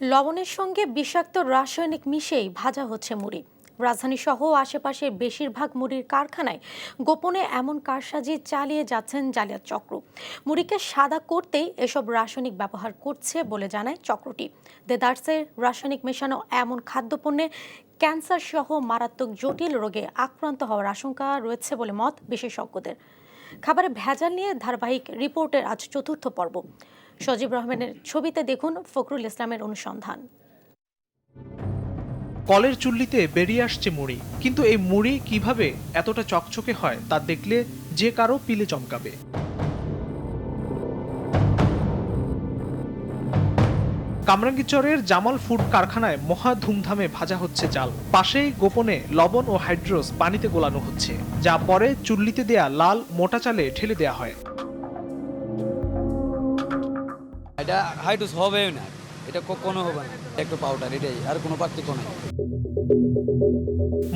লবণের সঙ্গে বিষাক্ত রাসায়নিক মিশেই ভাজা হচ্ছে মুড়ি। রাজধানী সহ আশেপাশের বেশিরভাগ মুড়ির কারখানায় গোপনে এমন কারসাজি চালিয়ে যাচ্ছেন জালিয়াত চক্র। মুড়িকে সাদা করতেই এসব রাসায়নিক ব্যবহার করছে বলে জানায় চক্রটি। দেদার্সের রাসায়নিক মেশানো এমন খাদ্যপণ্যে ক্যান্সার সহ মারাত্মক জটিল রোগে আক্রান্ত হওয়ার আশঙ্কা রয়েছে বলে মত বিশেষজ্ঞদের। খাবারে ভেজাল নিয়ে ধারাবাহিক রিপোর্টের আজ চতুর্থ পর্ব। সজীব রহমানের ছবিতে দেখুন ফখরুল ইসলামের অনুসন্ধান। কলের চুল্লিতে বেরিয়ে আসছে মুড়ি। কিন্তু এই মুড়ি কীভাবে এতটা চকচকে হয় তা দেখলে যে কারও পিলে চমকাবে। কামরাঙ্গীচরের জামাল ফুড কারখানায় মহা ধুমধামে ভাজা হচ্ছে চাল পাশেই গোপনে লবণ ও হাইড্রোস পানিতে গোলানো হচ্ছে, যা পরে চুল্লিতে দেয়া লাল মোটা চালে ঢেলে দেয়া হয়। এটা হাইড্রোস হবেও না। এটা কখনো হবে না। একটু পাউডার এটাই। আর কোনো পার্থক্য নাই।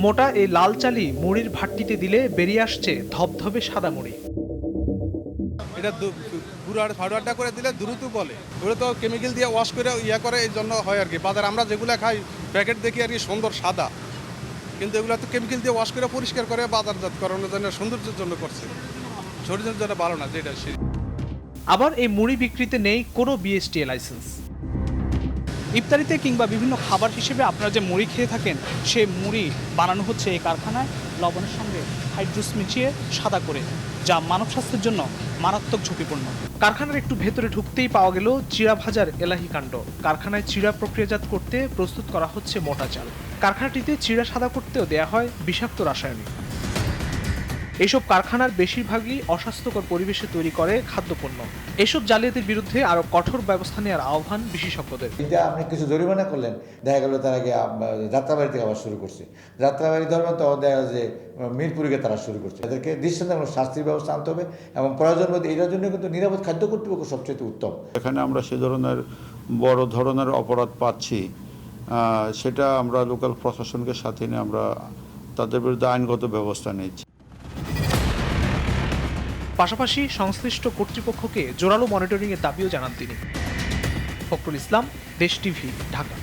মোটা এই লাল চালি মুড়ির ভাটটিতে দিলে বেরিয়ে আসছে ধবধবে সাদা মুড়ি। এটা গুড়ার ফাউডারটা করে দিলে দ্রুত বলে ওগুলো তো কেমিক্যাল দিয়ে ওয়াশ করে ইয়া করে এই জন্য হয় আর কি। বাজার আমরা যেগুলো খাই প্যাকেট দেখি আর কি সুন্দর সাদা। কিন্তু এগুলো তো কেমিক্যাল দিয়ে ওয়াশ করে পরিষ্কার করে বাজারজাত করানোর জন্য সৌন্দর্যের জন্য করছে। শরীরের জন্য ভালো না যেটা সে আবার এই মুড়ি বিক্রিতে নেই কোনো বিএসটিএ লাইসেন্স ইফতারিতে কিংবা বিভিন্ন খাবার হিসেবে আপনারা যে মুড়ি খেয়ে থাকেন, সে মুড়ি বানানো হচ্ছে এই কারখানায়। লবণের সঙ্গে হাইড্রোস মিশিয়ে সাদা করে, যা মানব স্বাস্থ্যের জন্য মারাত্মক ঝুঁকিপূর্ণ। কারখানার একটু ভেতরে ঢুকতেই পাওয়া গেল চিড়া ভাজার এলাহি কাণ্ড। কারখানায় চিড়া প্রক্রিয়াজাত করতে প্রস্তুত করা হচ্ছে মোটা চাল। কারখানাটিতে চিড়া সাদা করতেও দেয়া হয় বিষাক্ত রাসায়নিক। এসব কারখানার বেশিরভাগই অস্বাস্থ্যকর পরিবেশে তৈরি করে খাদ্যপণ্য। এসব জালিয়াতির বিরুদ্ধে আরও কঠোর ব্যবস্থা নেওয়ার আহ্বান বিশেষজ্ঞদের। এটা আপনি কিছু জরিমানা করলেন। দেখা গেল তার আগে যাত্রাবাড়ি থেকে আবার শুরু করছে। যাত্রাবাড়ি ধরবেন তখন দেখা যাচ্ছে যে মিরপুরিকে তারা শুরু করছে। এদেরকে দৃষ্টান্তমূলক শাস্তির ব্যবস্থা আনতে হবে এবং প্রয়োজন বোধ এটার জন্য কিন্তু নিরাপদ খাদ্য কর্তৃপক্ষ সবচেয়ে উত্তম। এখানে আমরা সে ধরনের বড় ধরনের অপরাধ পাচ্ছি। সেটা আমরা লোকাল প্রশাসনকে সাথে নিয়ে আমরা তাদের বিরুদ্ধে আইনগত ব্যবস্থা নিচ্ছি। পাশাপাশি সংশ্লিষ্ট কর্তৃপক্ষকে জোরালো মনিটরিংয়ের দাবিও জানান তিনি। ফখরুল ইসলাম দেশ টিভি ঢাকা।